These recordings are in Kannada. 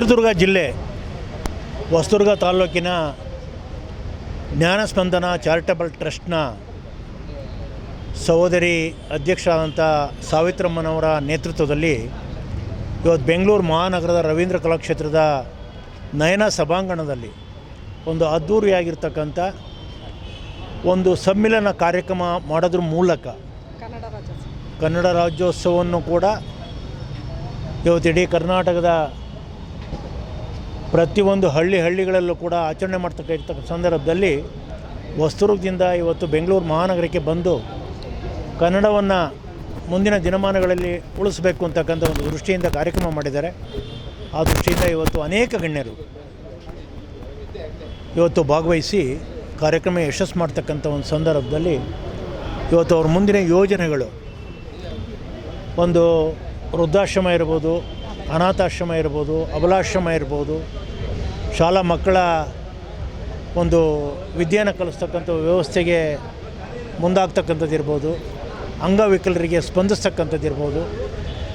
ಚಿತ್ರದುರ್ಗ ಜಿಲ್ಲೆ ಹೊಸದುರ್ಗ ತಾಲೂಕಿನ ಜ್ಞಾನಸ್ಪಂದನ ಚಾರಿಟಬಲ್ ಟ್ರಸ್ಟ್ನ ಸಹೋದರಿ ಅಧ್ಯಕ್ಷರಾದಂಥ ಸಾವಿತ್ರಮ್ಮನವರ ನೇತೃತ್ವದಲ್ಲಿ ಇವತ್ತು ಬೆಂಗಳೂರು ಮಹಾನಗರದ ರವೀಂದ್ರ ಕಲಾಕ್ಷೇತ್ರದ ನಯನ ಸಭಾಂಗಣದಲ್ಲಿ ಒಂದು ಅದ್ಧೂರಿಯಾಗಿರ್ತಕ್ಕಂಥ ಒಂದು ಸಮ್ಮಿಲನ ಕಾರ್ಯಕ್ರಮ ಮಾಡೋದ್ರ ಮೂಲಕ ಕನ್ನಡ ರಾಜ್ಯೋತ್ಸವ. ಕನ್ನಡ ರಾಜ್ಯೋತ್ಸವವನ್ನು ಕೂಡ ಇವತ್ತು ಇಡೀ ಕರ್ನಾಟಕದ ಪ್ರತಿಯೊಂದು ಹಳ್ಳಿ ಹಳ್ಳಿಗಳಲ್ಲೂ ಕೂಡ ಆಚರಣೆ ಮಾಡ್ತಕ್ಕ ಸಂದರ್ಭದಲ್ಲಿ ಹೊಸದುರ್ಗದಿಂದ ಇವತ್ತು ಬೆಂಗಳೂರು ಮಹಾನಗರಕ್ಕೆ ಬಂದು ಕನ್ನಡವನ್ನು ಮುಂದಿನ ದಿನಮಾನಗಳಲ್ಲಿ ಉಳಿಸಬೇಕು ಅಂತಕ್ಕಂಥ ಒಂದು ದೃಷ್ಟಿಯಿಂದ ಕಾರ್ಯಕ್ರಮ ಮಾಡಿದ್ದಾರೆ. ಆ ದೃಷ್ಟಿಯಿಂದ ಇವತ್ತು ಅನೇಕ ಗಣ್ಯರು ಇವತ್ತು ಭಾಗವಹಿಸಿ ಕಾರ್ಯಕ್ರಮ ಯಶಸ್ಸು ಮಾಡ್ತಕ್ಕಂಥ ಒಂದು ಸಂದರ್ಭದಲ್ಲಿ ಇವತ್ತು ಅವ್ರ ಮುಂದಿನ ಯೋಜನೆಗಳು ಒಂದು ವೃದ್ಧಾಶ್ರಮ ಇರ್ಬೋದು ಅನಾಥಾಶ್ರಮ ಇರ್ಬೋದು, ಅಬಲಾಶ್ರಮ ಇರ್ಬೋದು, ಶಾಲಾ ಮಕ್ಕಳ ಒಂದು ವಿದ್ಯೆಯನ್ನು ಕಲಿಸ್ತಕ್ಕಂಥ ವ್ಯವಸ್ಥೆಗೆ ಮುಂದಾಗ್ತಕ್ಕಂಥದ್ದು ಇರ್ಬೋದು, ಅಂಗವಿಕಲರಿಗೆ ಸ್ಪಂದಿಸ್ತಕ್ಕಂಥದ್ದು ಇರ್ಬೋದು.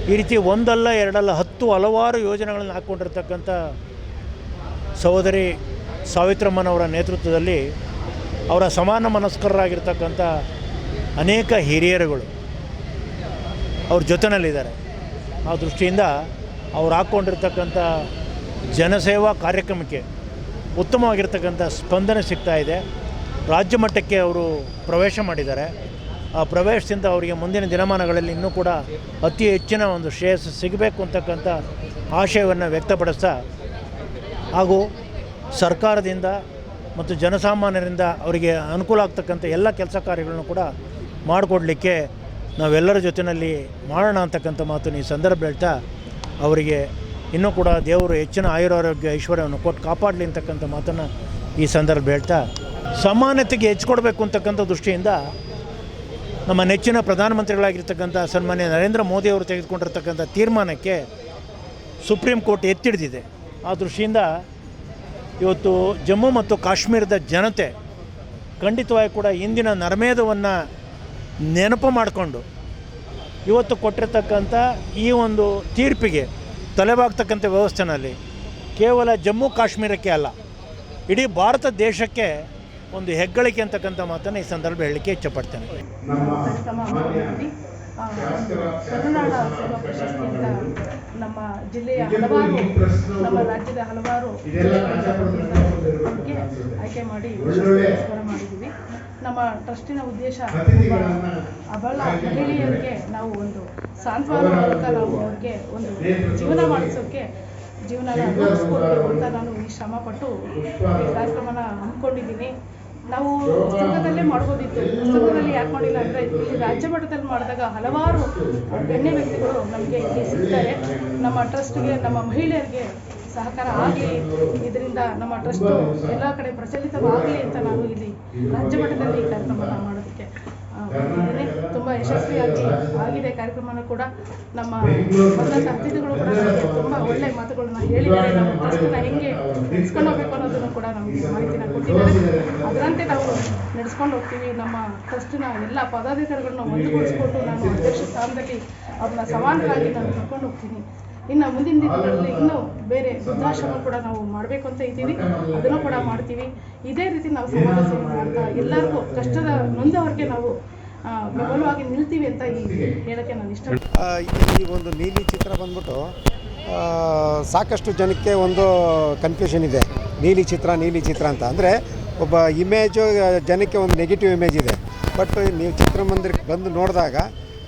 ಈ ರೀತಿ ಒಂದಲ್ಲ ಎರಡಲ್ಲ ಹತ್ತು ಹಲವಾರು ಯೋಜನೆಗಳನ್ನು ಹಾಕ್ಕೊಂಡಿರ್ತಕ್ಕಂಥ ಸಹೋದರಿ ಸಾವಿತ್ರಮ್ಮನವರ ನೇತೃತ್ವದಲ್ಲಿ ಅವರ ಸಮಾನ ಮನಸ್ಕರರಾಗಿರ್ತಕ್ಕಂಥ ಅನೇಕ ಹಿರಿಯರುಗಳು ಅವ್ರ ಜೊತೆಯಲ್ಲಿದ್ದಾರೆ ಆ ದೃಷ್ಟಿಯಿಂದ ಅವ್ರು ಹಾಕ್ಕೊಂಡಿರ್ತಕ್ಕಂಥ ಜನಸೇವಾ ಕಾರ್ಯಕ್ರಮಕ್ಕೆ ಉತ್ತಮವಾಗಿರ್ತಕ್ಕಂಥ ಸ್ಪಂದನೆ ಸಿಗ್ತಾ ಇದೆ. ರಾಜ್ಯ ಮಟ್ಟಕ್ಕೆ ಅವರು ಪ್ರವೇಶ ಮಾಡಿದ್ದಾರೆ. ಆ ಪ್ರವೇಶದಿಂದ ಅವರಿಗೆ ಮುಂದಿನ ದಿನಮಾನಗಳಲ್ಲಿ ಇನ್ನೂ ಕೂಡ ಅತಿ ಹೆಚ್ಚಿನ ಒಂದು ಶ್ರೇಯಸ್ಸು ಸಿಗಬೇಕು ಅಂತಕ್ಕಂಥ ಆಶಯವನ್ನು ವ್ಯಕ್ತಪಡಿಸ್ತಾ ಹಾಗೂ ಸರ್ಕಾರದಿಂದ ಮತ್ತು ಜನಸಾಮಾನ್ಯರಿಂದ ಅವರಿಗೆ ಅನುಕೂಲ ಆಗ್ತಕ್ಕಂಥ ಎಲ್ಲ ಕೆಲಸ ಕಾರ್ಯಗಳನ್ನು ಕೂಡ ಮಾಡಿಕೊಡಲಿಕ್ಕೆ ನಾವೆಲ್ಲರ ಜೊತೆಯಲ್ಲಿ ಮಾಡೋಣ ಅಂತಕ್ಕಂಥ ಮಾತು ಈ ಸಂದರ್ಭ ಹೇಳ್ತಾ ಅವರಿಗೆ ಇನ್ನೂ ಕೂಡ ದೇವರು ಹೆಚ್ಚಿನ ಆಯುರಾರೋಗ್ಯ ಐಶ್ವರ್ಯವನ್ನು ಕೊಟ್ಟು ಕಾಪಾಡಲಿ ಅಂತಕ್ಕಂಥ ಮಾತನ್ನು ಈ ಸಂದರ್ಭ ಹೇಳ್ತಾ, ಸಮಾನತೆಗೆ ಹೆಚ್ಚು ಕೊಡಬೇಕು ಅಂತಕ್ಕಂಥ ದೃಷ್ಟಿಯಿಂದ ನಮ್ಮ ನೆಚ್ಚಿನ ಪ್ರಧಾನಮಂತ್ರಿಗಳಾಗಿರ್ತಕ್ಕಂಥ ಸನ್ಮಾನ್ಯ ನರೇಂದ್ರ ಮೋದಿ ಅವರು ತೆಗೆದುಕೊಂಡಿರ್ತಕ್ಕಂಥ ತೀರ್ಮಾನಕ್ಕೆ ಸುಪ್ರೀಂ ಕೋರ್ಟ್ ಎತ್ತಿಡಿದಿದೆ. ಆ ದೃಷ್ಟಿಯಿಂದ ಇವತ್ತು ಜಮ್ಮು ಮತ್ತು ಕಾಶ್ಮೀರದ ಜನತೆ ಖಂಡಿತವಾಗಿ ಕೂಡ ಇಂದಿನ ನರಮೇಧವನ್ನು ನೆನಪು ಮಾಡಿಕೊಂಡು ಇವತ್ತು ಕೊಟ್ಟಿರ್ತಕ್ಕಂಥ ಈ ಒಂದು ತೀರ್ಪಿಗೆ ತಲೆಬಾಗ್ತಕ್ಕಂಥ ವ್ಯವಸ್ಥೆನಲ್ಲಿ ಕೇವಲ ಜಮ್ಮು ಕಾಶ್ಮೀರಕ್ಕೆ ಅಲ್ಲ, ಇಡೀ ಭಾರತ ದೇಶಕ್ಕೆ ಒಂದು ಹೆಗ್ಗಳಿಕೆ ಅಂತಕ್ಕಂಥ ಮಾತನ್ನು ಈ ಸಂದರ್ಭ ಹೇಳಲಿಕ್ಕೆ ಇಚ್ಛಪಡ್ತೇನೆ ಕರುನಾಡ ಪ್ರಶಸ್ತಿಯಿಂದ ನಮ್ಮ ಜಿಲ್ಲೆಯ ಹಲವಾರು ನಮ್ಮ ರಾಜ್ಯದ ಹಲವಾರು ಅವ್ರಿಗೆ ಆಯ್ಕೆ ಮಾಡಿ ಪುರಸ್ಕಾರ ಮಾಡಿದ್ದೀವಿ. ನಮ್ಮ ಟ್ರಸ್ಟಿನ ಉದ್ದೇಶ ಅಬಲ ಮಹಿಳೆಯರಿಗೆ ನಾವು ಒಂದು ಸಾಂತ್ವನ ಮೂಲಕ ನಾವು ಅವ್ರಿಗೆ ಒಂದು ಜೀವನ ಮಾಡಿಸೋಕ್ಕೆ ಜೀವನ ರೂಪಿಸ್ಕೊಡ್ಬೇಕು ಅಂತ ನಾನು ಈ ಶ್ರಮಪಟ್ಟು ಈ ಕಾರ್ಯಕ್ರಮನ ಹಮ್ಮಿಕೊಂಡಿದ್ದೀನಿ. ನಾವು ಪುಸ್ತಕದಲ್ಲೇ ಮಾಡ್ಬೋದಿತ್ತು ಪುಸ್ತಕದಲ್ಲಿ ಯಾಕೆ ಮಾಡಿಲ್ಲ ಅಂದರೆ ಇಲ್ಲಿ ರಾಜ್ಯ ಮಟ್ಟದಲ್ಲಿ ಮಾಡಿದಾಗ ಹಲವಾರು ಗಣ್ಯ ವ್ಯಕ್ತಿಗಳು ನಮಗೆ ಇಲ್ಲಿ ಸಿಗ್ತಾರೆ ನಮ್ಮ ಟ್ರಸ್ಟ್ಗೆ, ನಮ್ಮ ಮಹಿಳೆಯರಿಗೆ ಸಹಕಾರ ಆಗಲಿ ಇದರಿಂದ ನಮ್ಮ ಟ್ರಸ್ಟ್ ಎಲ್ಲ ಕಡೆ ಪ್ರಚಲಿತವಾಗಲಿ ಅಂತ ನಾನು ಇಲ್ಲಿ ರಾಜ್ಯ ಮಟ್ಟದಲ್ಲಿ ಈ ಮಾಡೋದಕ್ಕೆ. ತುಂಬ ಯಶಸ್ವಿಯಾಗಿ ಆಗಿದೆ ಕಾರ್ಯಕ್ರಮನ ಕೂಡ. ನಮ್ಮ ಬಂದಂಥ ಅತಿಥಿಗಳು ಕೂಡ ನಮಗೆ ತುಂಬ ಒಳ್ಳೆ ಮಾತುಗಳನ್ನ ಹೇಳಿದ್ದಾರೆ. ನಮ್ಮ ಟ್ರಸ್ಟನ್ನ ಹೆಂಗೆ ನಡೆಸ್ಕೊಂಡು ಹೋಗ್ಬೇಕು ಅನ್ನೋದನ್ನು ಕೂಡ ನಮಗೆ ಮಾಹಿತಿನ ಕೊಟ್ಟಿದ್ದಾರೆ. ಅದರಂತೆ ನಾವು ನಡೆಸ್ಕೊಂಡು ಹೋಗ್ತೀವಿ. ನಮ್ಮ ಟ್ರಸ್ಟ್ನ ಎಲ್ಲ ಪದಾಧಿಕಾರಿಗಳನ್ನ ಒಂದುಗೂಡಿಸ್ಕೊಂಡು ನಾನು ಅಧ್ಯಕ್ಷ ಸ್ಥಾನದಲ್ಲಿ ಅವ್ರನ್ನ ಸಮಾನರಾಗಿ ನಾನು ಕರ್ಕೊಂಡು ಹೋಗ್ತೀನಿ. ಇನ್ನು ಮುಂದಿನ ದಿನಗಳಲ್ಲಿ ಇನ್ನೂ ಬೇರೆ ವೃದ್ಧಾಶ್ರಮ ಕೂಡ ನಾವು ಮಾಡಬೇಕು ಅಂತ ಇದ್ದೀವಿ. ಅದನ್ನು ಕೂಡ ಮಾಡ್ತೀವಿ. ಇದೇ ರೀತಿ ನಾವು ಸಮಾಜ ಸೇವೆ ಮಾಡ್ತಾ ಎಲ್ಲರಿಗೂ ಕಷ್ಟದ ನೊಂದವರಿಗೆ ನಾವು ಪ್ರಬಲವಾಗಿ ನಿಲ್ತೀವಿ ಅಂತ ಈ ಹೇಳಕ್ಕೆ ನಾನು ಇಷ್ಟ ಈ ಒಂದು ನೀಲಿ ಚಿತ್ರ ಬಂದ್ಬಿಟ್ಟು ಸಾಕಷ್ಟು ಜನಕ್ಕೆ ಒಂದು ಕನ್ಫ್ಯೂಷನ್ ಇದೆ. ನೀಲಿ ಚಿತ್ರ ನೀಲಿ ಚಿತ್ರ ಅಂತ. ಅಂದರೆ ಒಬ್ಬ ಇಮೇಜು ಜನಕ್ಕೆ ಒಂದು ನೆಗೆಟಿವ್ ಇಮೇಜ್ ಇದೆ. ಬಟ್ ನೀವು ಚಿತ್ರಮಂದಿರಕ್ಕೆ ಬಂದು ನೋಡಿದಾಗ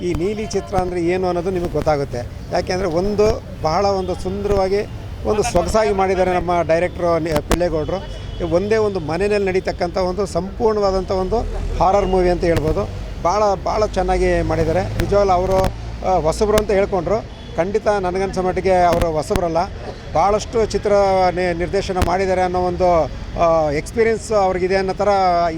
ಈ ನೀಲಿ ಚಿತ್ರ ಅಂದರೆ ಏನು ಅನ್ನೋದು ನಿಮಗೆ ಗೊತ್ತಾಗುತ್ತೆ. ಯಾಕೆಂದರೆ ಒಂದು ಬಹಳ ಒಂದು ಸುಂದರವಾಗಿ ಒಂದು ಸೊಗಸಾಗಿ ಮಾಡಿದ್ದಾರೆ ನಮ್ಮ ಡೈರೆಕ್ಟ್ರು ಪಿಳ್ಳೇಗೌಡರು. ಒಂದೇ ಒಂದು ಮನೆಯಲ್ಲಿ ನಡೀತಕ್ಕಂಥ ಒಂದು ಸಂಪೂರ್ಣವಾದಂಥ ಒಂದು ಹಾರರ್ ಮೂವಿ ಅಂತ ಹೇಳ್ಬೋದು. ಭಾಳ ಭಾಳ ಚೆನ್ನಾಗಿ ಮಾಡಿದ್ದಾರೆ. ನಿಜವಾಗ್ಲೂ ಅವರು ಹೊಸಬ್ರು ಅಂತ ಹೇಳ್ಕೊಂಡ್ರು. ಖಂಡಿತ ನನಗನ್ಸೋ ಮಟ್ಟಿಗೆ ಅವರು ಹೊಸಬ್ರಲ್ಲ. ಭಾಳಷ್ಟು ಚಿತ್ರ ನಿರ್ದೇಶನ ಮಾಡಿದ್ದಾರೆ ಅನ್ನೋ ಒಂದು ಎಕ್ಸ್ಪೀರಿಯನ್ಸ್ ಅವ್ರಿಗಿದೆ ಅನ್ನೋ ಥರ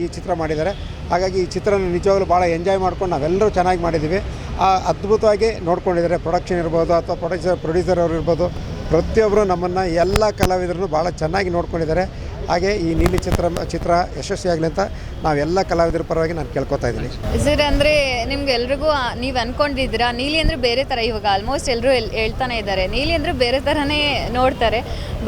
ಈ ಚಿತ್ರ ಮಾಡಿದ್ದಾರೆ. ಹಾಗಾಗಿ ಈ ಚಿತ್ರನ ನಿಜವಾಗ್ಲೂ ಭಾಳ ಎಂಜಾಯ್ ಮಾಡ್ಕೊಂಡು ನಾವೆಲ್ಲರೂ ಚೆನ್ನಾಗಿ ಮಾಡಿದ್ದೀವಿ. ಆ, ಅದ್ಭುತವಾಗಿ ನೋಡ್ಕೊಂಡಿದ್ದಾರೆ. ಪ್ರೊಡಕ್ಷನ್ ಇರ್ಬೋದು ಅಥವಾ ಪ್ರೊಡ್ಯೂಸರ್ ಪ್ರೊಡ್ಯೂಸರ್ ಅವರು ಇರ್ಬೋದು ಪ್ರತಿಯೊಬ್ಬರು ನಮ್ಮನ್ನು ಎಲ್ಲ ಕಲಾವಿದರನ್ನು ಭಾಳ ಚೆನ್ನಾಗಿ ನೋಡ್ಕೊಂಡಿದ್ದಾರೆ. ಹಾಗೆ ಈ ನೀಲಿ ಚಿತ್ರ ಚಿತ್ರ ಯಶಸ್ವಿಯಾಗಲಿ ಅಂತ ನಾವೆಲ್ಲ ಕಲಾವಿದರ ಪರವಾಗಿ ನಾನು ಕೇಳ್ಕೊತಾ ಇದ್ದೀನಿ. ಸರ್, ಅಂದರೆ ನಿಮ್ಗೆ ಎಲ್ರಿಗೂ ನೀವು ಅನ್ಕೊಂಡಿದ್ದೀರಾ? ನೀಲಿ ಅಂದರೆ ಬೇರೆ ಥರ ಇವಾಗ ಆಲ್ಮೋಸ್ಟ್ ಎಲ್ಲರೂ ಹೇಳ್ತಾನೆ ಇದ್ದಾರೆ. ನೀಲಿ ಅಂದರೆ ಬೇರೆ ಥರನೇ ನೋಡ್ತಾರೆ.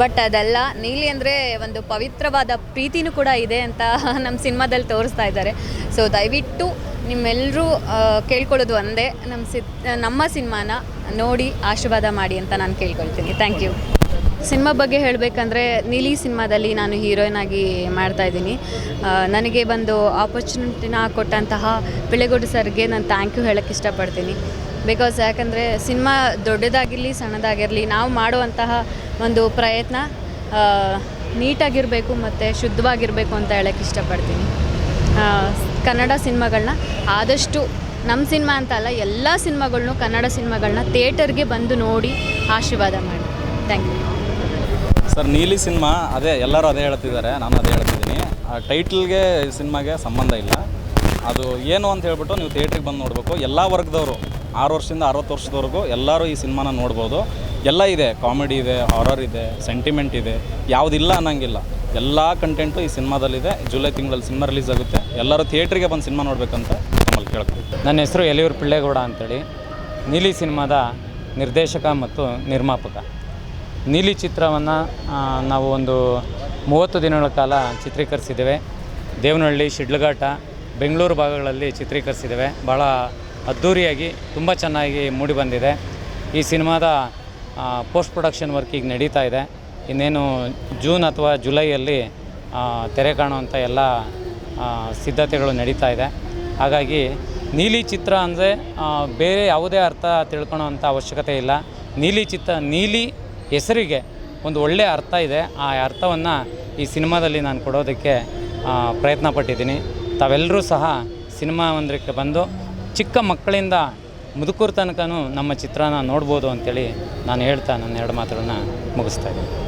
ಬಟ್ ಅದಲ್ಲ, ನೀಲಿ ಅಂದರೆ ಒಂದು ಪವಿತ್ರವಾದ ಪ್ರೀತಿನೂ ಕೂಡ ಇದೆ ಅಂತ ನಮ್ಮ ಸಿನಿಮಾದಲ್ಲಿ ತೋರಿಸ್ತಾ ಇದ್ದಾರೆ. ಸೊ ದಯವಿಟ್ಟು ನಿಮ್ಮೆಲ್ಲರೂ ಕೇಳ್ಕೊಳ್ಳೋದು ಒಂದೇ. ನಮ್ಮ ಸಿ ನಮ್ಮ ಸಿನಿಮಾನ ನೋಡಿ ಆಶೀರ್ವಾದ ಮಾಡಿ ಅಂತ ನಾನು ಕೇಳ್ಕೊಳ್ತೀನಿ. ಥ್ಯಾಂಕ್ ಯು ಸಿನಿಮಾ ಬಗ್ಗೆ ಹೇಳಬೇಕಂದ್ರೆ ನೀಲಿ ಸಿನಿಮಾದಲ್ಲಿ ನಾನು ಹೀರೋಯಿನ್ ಆಗಿ ಮಾಡ್ತಾ ಇದ್ದೀನಿ. ನನಗೆ ಒಂದು ಆಪರ್ಚುನಿಟಿನ ಕೊಟ್ಟಂತಹ ಪಿಳೆಗೋಡು ಸರ್ಗೆ ನಾನು ಥ್ಯಾಂಕ್ ಯು ಹೇಳೋಕ್ಕೆ ಇಷ್ಟಪಡ್ತೀನಿ. ಬಿಕಾಸ್ ಯಾಕಂದರೆ ಸಿನಿಮಾ ದೊಡ್ಡದಾಗಿರಲಿ, ಸಣ್ಣದಾಗಿರಲಿ, ನಾವು ಮಾಡುವಂತಹ ಒಂದು ಪ್ರಯತ್ನ ನೀಟಾಗಿರಬೇಕು ಮತ್ತು ಶುದ್ಧವಾಗಿರಬೇಕು ಅಂತ ಹೇಳಕ್ಕೆ ಇಷ್ಟಪಡ್ತೀನಿ. ಕನ್ನಡ ಸಿನಿಮಾಗಳನ್ನ ಆದಷ್ಟು ನಮ್ಮ ಸಿನಿಮಾ ಅಂತ ಅಲ್ಲ, ಎಲ್ಲ ಸಿನಿಮಾಗಳನ್ನೂ ಕನ್ನಡ ಸಿನಿಮಾಗಳನ್ನ ಥಿಯೇಟರ್ಗೆ ಬಂದು ನೋಡಿ ಆಶೀರ್ವಾದ ಮಾಡಿ. ಥ್ಯಾಂಕ್ ಯು ಸರ್, ನೀಲಿ ಸಿನಿಮಾ, ಅದೇ ಎಲ್ಲರೂ ಅದೇ ಹೇಳ್ತಿದ್ದಾರೆ, ನಾನು ಅದೇ ಹೇಳ್ತಿದ್ದೀನಿ. ಆ, ಟೈಟ್ಲ್ಗೆ ಸಿನಿಮಾಗೆ ಸಂಬಂಧ ಇಲ್ಲ. ಅದು ಏನು ಅಂತ ಹೇಳ್ಬಿಟ್ಟು ನೀವು ಥಿಯೇಟ್ರಿಗೆ ಬಂದು ನೋಡಬೇಕು. ಎಲ್ಲ ವರ್ಗದವರು, ಆರು ವರ್ಷದಿಂದ ಅರವತ್ತು ವರ್ಷದವರೆಗೂ ಎಲ್ಲರೂ ಈ ಸಿನಿಮಾನ ನೋಡ್ಬೋದು. ಎಲ್ಲ ಇದೆ, ಕಾಮಿಡಿ ಇದೆ ಹಾರರ್ ಇದೆ ಸೆಂಟಿಮೆಂಟ್ ಇದೆ. ಯಾವುದಿಲ್ಲ ಅನ್ನಂಗಿಲ್ಲ. ಎಲ್ಲ ಕಂಟೆಂಟು ಈ ಸಿನಿಮಾದಲ್ಲಿದೆ. ಜುಲೈ ತಿಂಗಳಲ್ಲಿ ಸಿನಿಮಾ ರಿಲೀಸ್ ಆಗುತ್ತೆ. ಎಲ್ಲರೂ ಥಿಯೇಟ್ರಿಗೆ ಬಂದು ಸಿನಿಮಾ ನೋಡಬೇಕಂತ ನಮ್ಮಲ್ಲಿ ಕೇಳ್ಕೊಳ್ತೀವಿ ನನ್ನ ಹೆಸರು ಎಲಿಯೂರು ಪಿಳ್ಳೇಗೌಡ ಅಂತೇಳಿ. ನೀಲಿ ಸಿನಿಮಾದ ನಿರ್ದೇಶಕ ಮತ್ತು ನಿರ್ಮಾಪಕ. ನೀಲಿ ಚಿತ್ರವನ್ನು ನಾವು ಒಂದು ಮೂವತ್ತು ದಿನಗಳ ಕಾಲ ಚಿತ್ರೀಕರಿಸಿದ್ದೇವೆ. ದೇವನಹಳ್ಳಿ, ಶಿಡ್ಲಘಾಟ, ಬೆಂಗಳೂರು ಭಾಗಗಳಲ್ಲಿ ಚಿತ್ರೀಕರಿಸಿದ್ದೇವೆ. ಭಾಳ ಅದ್ಧೂರಿಯಾಗಿ ತುಂಬ ಚೆನ್ನಾಗಿ ಮೂಡಿಬಂದಿದೆ ಈ ಸಿನಿಮಾದ ಪೋಸ್ಟ್ ಪ್ರೊಡಕ್ಷನ್ ವರ್ಕ್ ಈಗ ನಡೀತಾ ಇದೆ. ಇನ್ನೇನು ಜೂನ್ ಅಥವಾ ಜುಲೈಯಲ್ಲಿ ತೆರೆ ಕಾಣುವಂಥ ಎಲ್ಲ ಸಿದ್ಧತೆಗಳು ನಡೀತಾ ಇದೆ. ಹಾಗಾಗಿ ನೀಲಿ ಚಿತ್ರ ಅಂದರೆ ಬೇರೆ ಯಾವುದೇ ಅರ್ಥ ತಿಳ್ಕೊಳೋವಂಥ ಅವಶ್ಯಕತೆ ಇಲ್ಲ. ನೀಲಿ ಚಿತ್ರ, ನೀಲಿ ಹೆಸರಿಗೆ ಒಂದು ಒಳ್ಳೆಯ ಅರ್ಥ ಇದೆ. ಆ ಅರ್ಥವನ್ನು ಈ ಸಿನಿಮಾದಲ್ಲಿ ನಾನು ಕೊಡೋದಕ್ಕೆ ಪ್ರಯತ್ನ ಪಟ್ಟಿದ್ದೀನಿ. ತಾವೆಲ್ಲರೂ ಸಹ ಸಿನಿಮಾ ಒಂದಕ್ಕೆ ಬಂದು ಚಿಕ್ಕ ಮಕ್ಕಳಿಂದ ಮುದುಕರ ತನಕನೂ ನಮ್ಮ ಚಿತ್ರನ ನೋಡ್ಬೋದು ಅಂತೇಳಿ ನಾನು ಹೇಳ್ತಾ ನನ್ನ ಎರಡು ಮಾತುಗಳನ್ನ ಮುಗಿಸ್ತಾ ಇದ್ದೀನಿ.